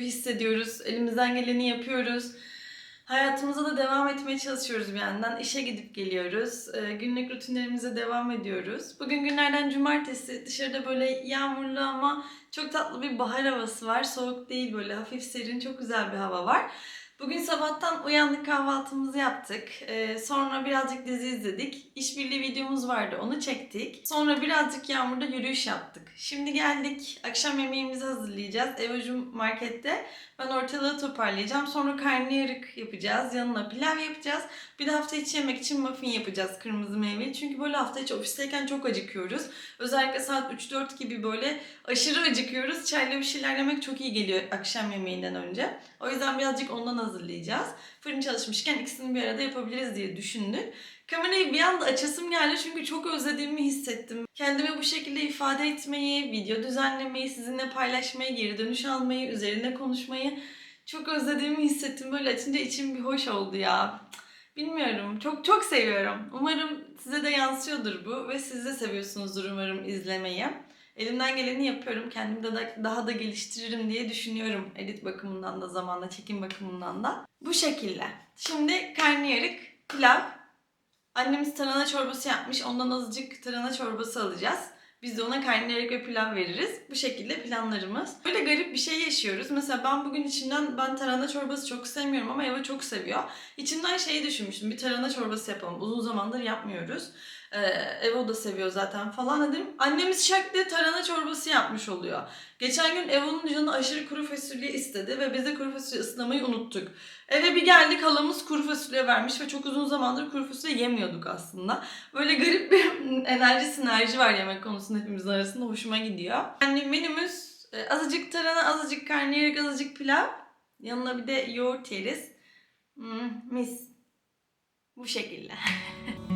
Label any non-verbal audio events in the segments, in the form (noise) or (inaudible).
Gibi, hissediyoruz. Elimizden geleni yapıyoruz. Hayatımıza da devam etmeye çalışıyoruz bir yandan. İşe gidip geliyoruz. Ee, günlük rutinlerimize devam ediyoruz. Bugün günlerden cumartesi. Dışarıda böyle yağmurlu ama çok tatlı bir bahar havası var. Soğuk değil böyle hafif serin, çok güzel bir hava var. Bugün sabahtan uyandık kahvaltımızı yaptık. Ee, sonra birazcık dizi izledik. İşbirliği videomuz vardı onu çektik. Sonra birazcık yağmurda yürüyüş yaptık. Şimdi geldik akşam yemeğimizi hazırlayacağız. Evocum markette. Ben ortalığı toparlayacağım. Sonra karnıyarık yapacağız. Yanına pilav yapacağız. Bir de hafta içi yemek için muffin yapacağız kırmızı meyveli. Çünkü böyle hafta içi ofisteyken çok acıkıyoruz. Özellikle saat 3-4 gibi böyle aşırı acıkıyoruz. Çayla bir şeyler yemek çok iyi geliyor akşam yemeğinden önce. O yüzden birazcık ondan hazırlayacağız. Fırın çalışmışken ikisini bir arada yapabiliriz diye düşündük. Kamerayı bir anda açasım geldi çünkü çok özlediğimi hissettim. Kendimi bu şekilde ifade etmeyi, video düzenlemeyi, sizinle paylaşmayı, geri dönüş almayı, üzerine konuşmayı çok özlediğimi hissettim. Böyle açınca içim bir hoş oldu ya. Bilmiyorum. Çok çok seviyorum. Umarım size de yansıyordur bu ve siz de seviyorsunuzdur umarım izlemeyi. Elimden geleni yapıyorum. Kendimi de da- daha da geliştiririm diye düşünüyorum. Edit bakımından da zamanla çekim bakımından da. Bu şekilde. Şimdi karnıyarık, pilav. Annemiz tarhana çorbası yapmış. Ondan azıcık tarhana çorbası alacağız. Biz de ona karnıyarık ve pilav veririz. Bu şekilde planlarımız. Böyle garip bir şey yaşıyoruz. Mesela ben bugün içimden ben tarhana çorbası çok sevmiyorum ama Eva çok seviyor. İçimden şeyi düşünmüştüm. Bir tarhana çorbası yapalım. Uzun zamandır yapmıyoruz. Ee, Evo da seviyor zaten falan dedim. Annemiz şak diye tarhana çorbası yapmış oluyor. Geçen gün Evo'nun canı aşırı kuru fasulye istedi ve biz de kuru fasulye ıslamayı unuttuk. Eve bir geldik halamız kuru fasulye vermiş ve çok uzun zamandır kuru fasulye yemiyorduk aslında. Böyle garip bir (laughs) enerji sinerji var yemek konusunda hepimizin arasında hoşuma gidiyor. Yani menümüz e, azıcık tarhana, azıcık karnıyarık, azıcık pilav. Yanına bir de yoğurt yeriz. Hmm, mis. Bu şekilde. (laughs)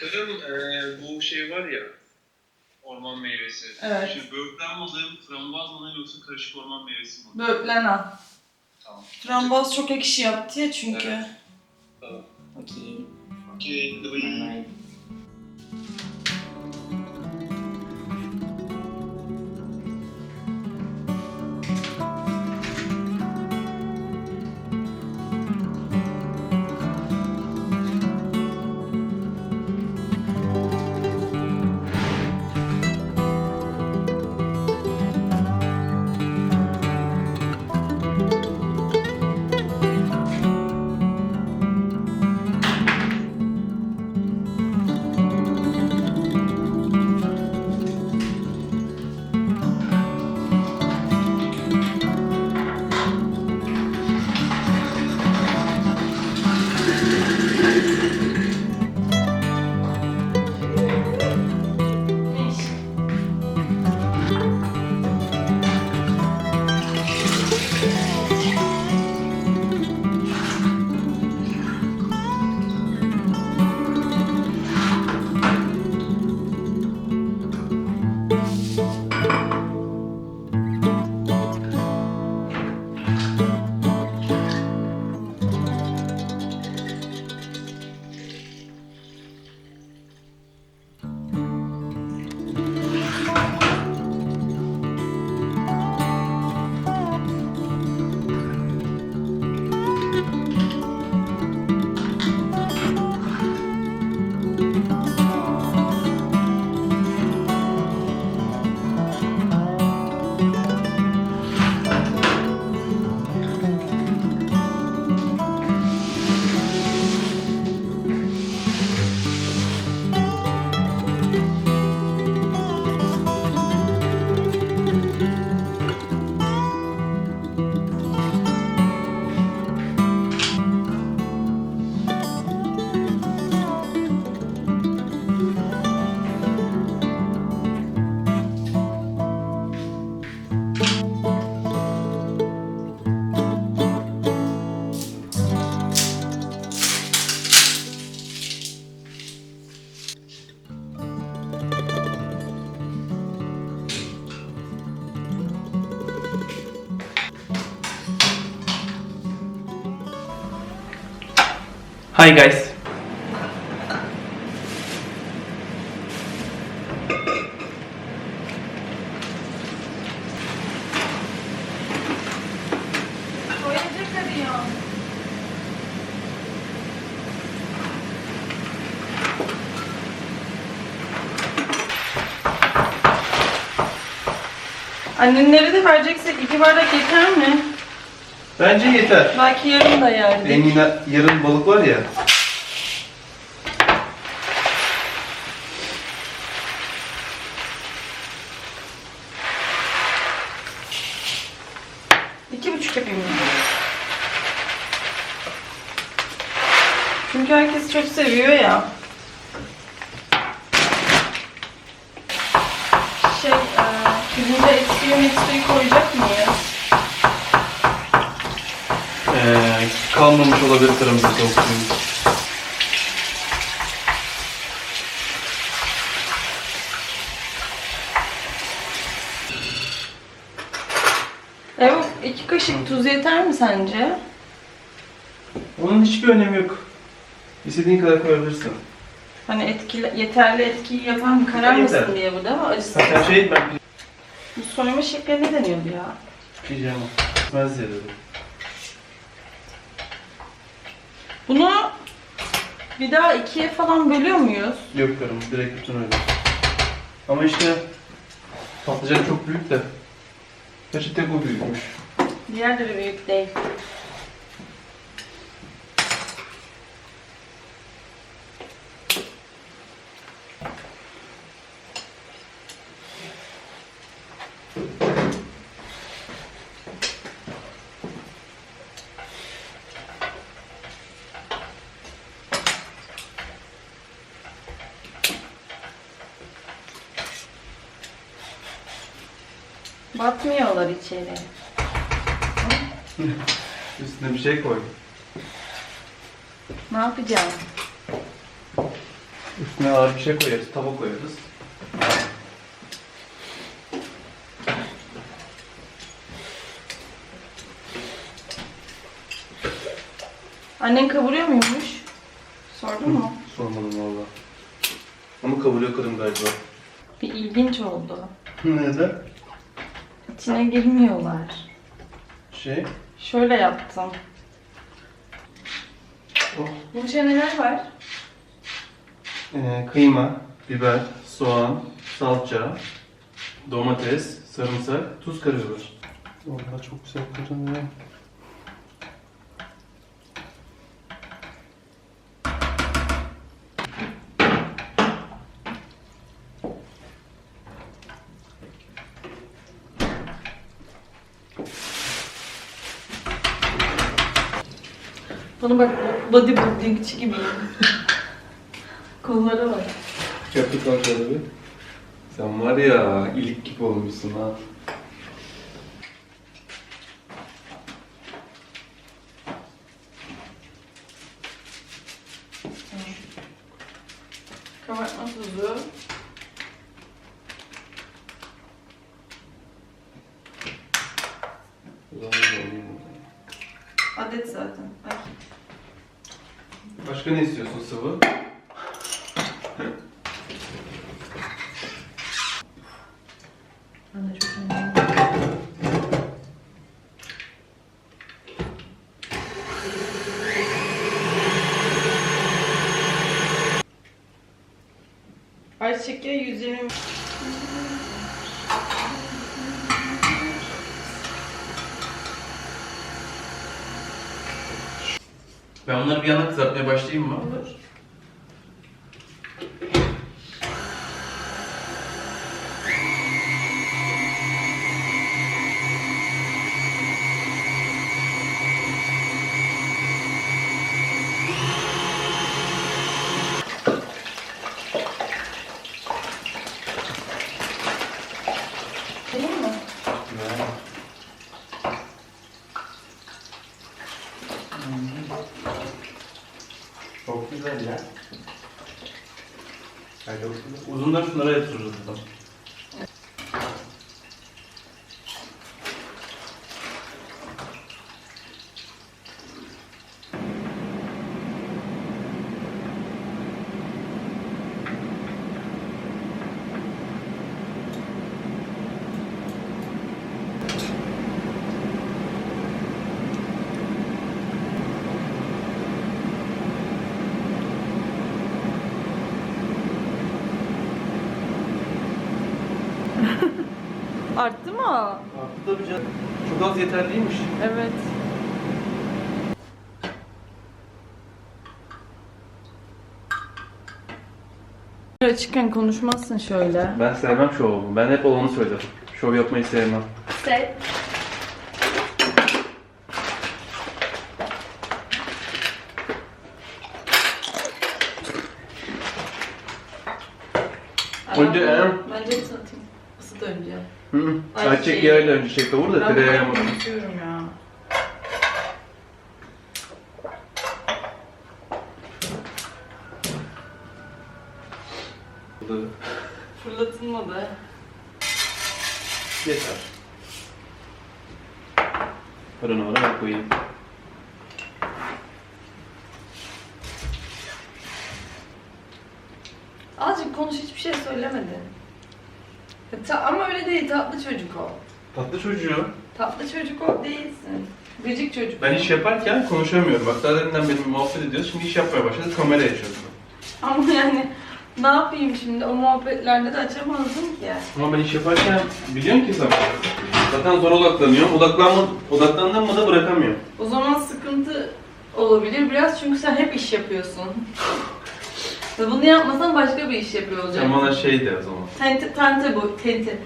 Kızım eee, bu şey var ya orman meyvesi. Evet. Şimdi böğürtlen mi alayım, frambuaz mı alayım yoksa karışık orman meyvesi mi? Böğürtlen al. Tamam. Framboz çok ekşi yaptı ya çünkü. Evet. Tamam. Okey. Okey, hadi Hi guys. Annenlere de vereceksek iki bardak yeter mi? Bence yeter. Belki yarın da yerdik. Benim yine yarın balık var ya. İki buçuk yapayım? Çünkü herkes çok seviyor ya. Olabilir kırmızı tavuk. Evet, iki kaşık tuz yeter mi sence? Onun hiçbir önemi yok. İstediğin kadar koyabilirsin. Hani etkili, yeterli etkiyi yapan karar Yeter. mısın diye bu değil mi? Acısı. Zaten şey ben Bu soyma şekli ne deniyordu ya? pijama. Bitmez diye dedim. Bunu bir daha ikiye falan bölüyor muyuz? Yok karım direkt bütün öyle. Ama işte patlıcan çok büyük de. Gerçi tek o büyükmüş. Diğerleri büyük değil. İçeri. Üstüne bir şey koy. Ne yapacağım? Üstüne ağır bir şey koyarız, tava koyarız. Annen kavuruyor muymuş? Sordun mu? Sormadım valla. Ama kavuruyor karım galiba. Bir ilginç oldu. Neden? İçine girmiyorlar. Şey, Şöyle yaptım. oh. Bunun içine neler var? Ee, kıyma, biber, soğan, salça, domates, sarımsak, tuz karıyorlar. Valla çok güzel görünüyor. Bana bak bodybuildingçi gibiyim. Kollara bak. Köprü kontrolü. Sen var ya ilik gibi olmuşsun ha. Kabartma tuzu. Adet zaten. Başka ne istiyorsun sıvı? Ben de çok önemli. Ayçiçek yağı 120 Ben onları bir yana kızartmaya başlayayım mı? olur. Değil mi? Çok güzel ya. Hadi Uzunları şunlara yatırırız Arttı tabii canım. Çok az yeterliymiş. Evet. Açıkken konuşmazsın şöyle. Ben sevmem şovumu. Ben hep olanı söylerim. Şov yapmayı sevmem. Sev. Önce en... Bence bir satayım. Isıt önce. Hı hı. Ay, Ayçiçek şey- yağıyla önce şey kavur da Ben tereyağı bunu yapalım. unutuyorum ya. Fırlatılmadı. Yeter. Paranı oraya koyayım. Azıcık konuş hiçbir şey söylemedin. Ta- ama öyle değil tatlı çocuk o. Tatlı çocuğu. Tatlı çocuk o değilsin. Gıcık çocuk. Ben iş yaparken konuşamıyorum. Bak daha deminden benim muhabbet ediyoruz. Şimdi iş yapmaya başladı. Kamera açıyoruz. Ama yani ne yapayım şimdi o muhabbetlerde de açamazdım ki. Ama ben iş yaparken biliyorum ki zaten. Zaten zor odaklanıyorum. Odaklanma, odaklandığım mı da bırakamıyorum. O zaman sıkıntı olabilir biraz çünkü sen hep iş yapıyorsun. Ve bunu yapmasan başka bir iş yapıyor Sen olacaksın. bana şey de o zaman. Tente, tente, boy, tente,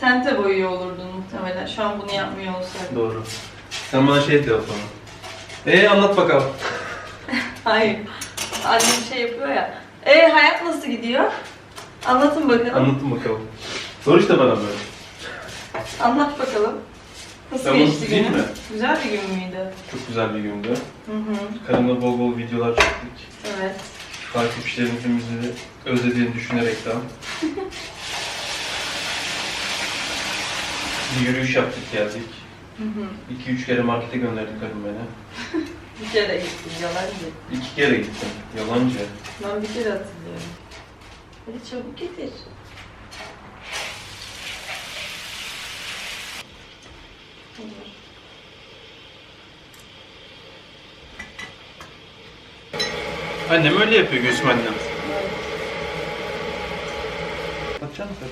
tente boyuyor olurdun muhtemelen. Şu an bunu yapmıyor olsaydın. Doğru. Sen bana şey de o zaman. Eee anlat bakalım. (laughs) Hayır. Annem şey yapıyor ya. E hayat nasıl gidiyor? Anlatın bakalım. Anlatın bakalım. Sor işte bana böyle. Anlat bakalım. Nasıl Ben bunu geçti günün? Güzel bir gün müydü? Çok güzel bir gündü. Hı hı. Karımla bol bol videolar çektik. Evet. Takipçilerimizin bizi özlediğini düşünerekten. bir yürüyüş yaptık geldik. Hı hı. 2-3 kere markete gönderdik karım beni. (laughs) Bir kere gittim yalancı. İki kere gittim. Yalancı. Ben bir kere hatırlıyorum. Hadi çabuk getir. Annem öyle yapıyor Gülsüm annem. Evet. Atacak mısın?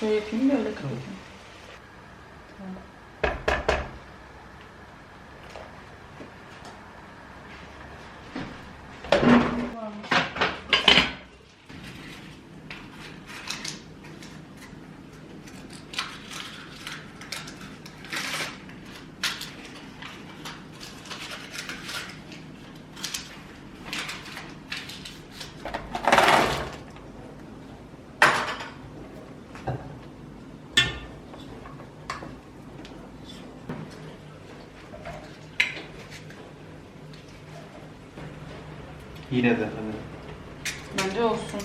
Şöyle yapayım da öyle kapatayım. Tamam. Yine de hani. Bence olsun.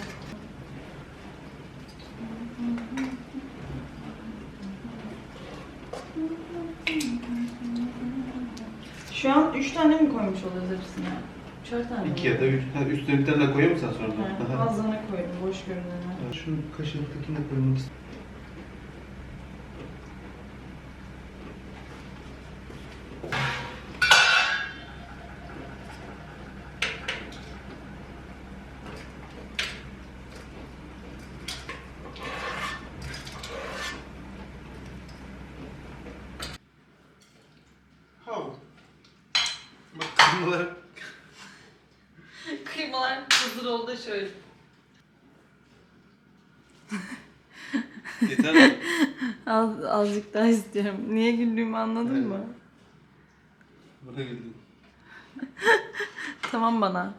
Şu an üç tane mi koymuş oluyoruz hepsine? Üçer tane mi? İki ya da üç. Ha, üstüne bir tane daha koyuyor musun sen sonra? Ha, Aha. Fazlana koydum boş görünene. Şunu kaşıktakini de koymak istiyorum. Bak kırmalar Kıymalar hazır oldu şöyle. yeter mi? Az, azıcık daha istiyorum. Niye güldüğümü anladın Evet. mı? Bana güldün. Tamam bana.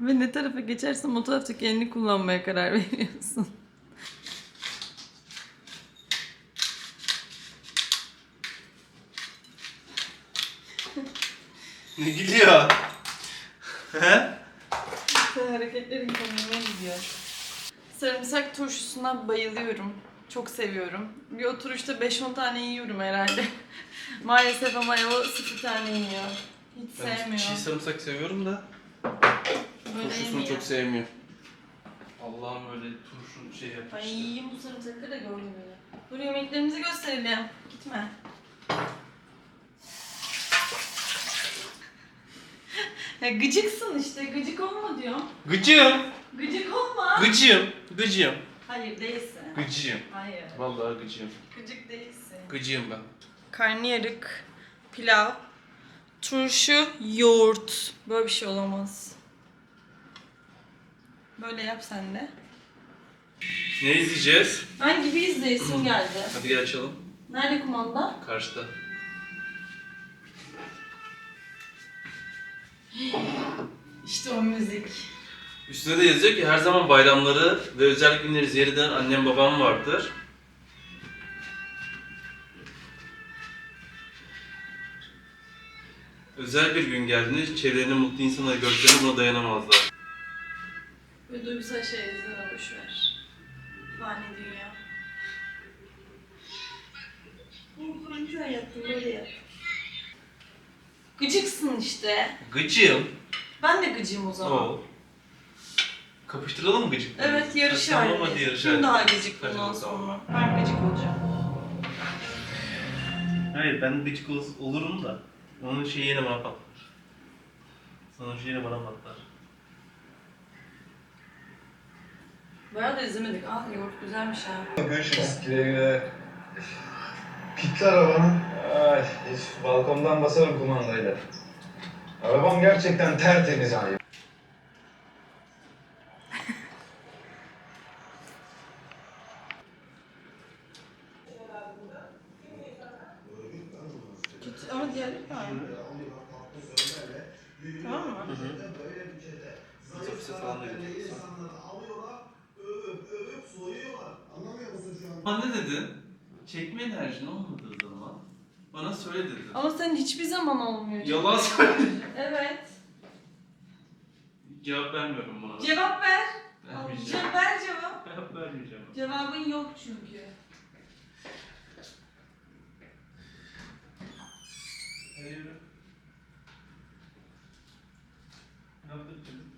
Ve ne tarafa geçersen o taraftaki elini kullanmaya karar veriyorsun. Ne gülüyor? He? Sen hareketlerin komiğime gidiyor. Sarımsak turşusuna bayılıyorum. Çok seviyorum. Bir oturuşta 5-10 tane yiyorum herhalde. (laughs) Maalesef ama o 0 tane yiyor. Hiç Ben sevmiyor. çiğ sarımsak seviyorum da Böyle turşusunu yemiyor. çok sevmiyor. Allah'ım öyle turşu şey yapmış. Ay yiyeyim bu sarımsakları da gördüm böyle. Dur yemeklerimizi gösterelim. Gitme. Ya gıcıksın işte. Gıcık olma diyor. Gıcığım. Gıcık olma. Gıcığım. Gıcığım. Hayır değilsin. Gıcığım. Hayır. Vallahi gıcığım. Gıcık değilsin. Gıcığım ben. Karnıyarık, pilav, turşu, yoğurt. Böyle bir şey olamaz. Böyle yap sen de. Ne izleyeceğiz? Hangi bir izleyesim geldi. Hadi gel açalım. Nerede kumanda? Karşıda. İşte o müzik. Üstüne de yazıyor ki her zaman bayramları ve özel günleri ziyaret eden annem babam vardır. Özel bir gün geldiğinde çevrelerinde mutlu insanları gördüklerinde buna dayanamazlar. Ve duygusal şey izleme boşver. Fani dünya. Ne güzel yaptın böyle yap. İşte. Gıcığım. Ben de gıcığım o zaman. Ol. Kapıştıralım mı gıcıkları? Evet yarış Tamam halinde. hadi yarış Kim halinde. daha gıcık Hadi bundan bakalım. sonra? Ben gıcık olacağım. Hayır ben gıcık ol- olurum da onun şeyi yine bana patlar. Onun şeyi yine bana patlar. Bayağı da izlemedik. Ah yoğurt güzelmiş ha. Görüşürüz. Güle güle. Pitli arabanın. Ay, hiç balkondan basarım kumandayla. Arabam gerçekten tertemiz. Kötü ama diğerleri aynı. Tamam mı? Otobüse falan da götürürsün. Bana ne dedin? Çekme enerjin olmadığı zaman bana söyle dedi. Ama sen hiçbir zaman olmuyor. Yalan söyle. evet. Cevap vermiyorum buna. Cevap ver. Vermeyeceğim. Cevap ver cevap. Cevap vermeyeceğim. Cevabın yok çünkü. Hayır. Ne yaptın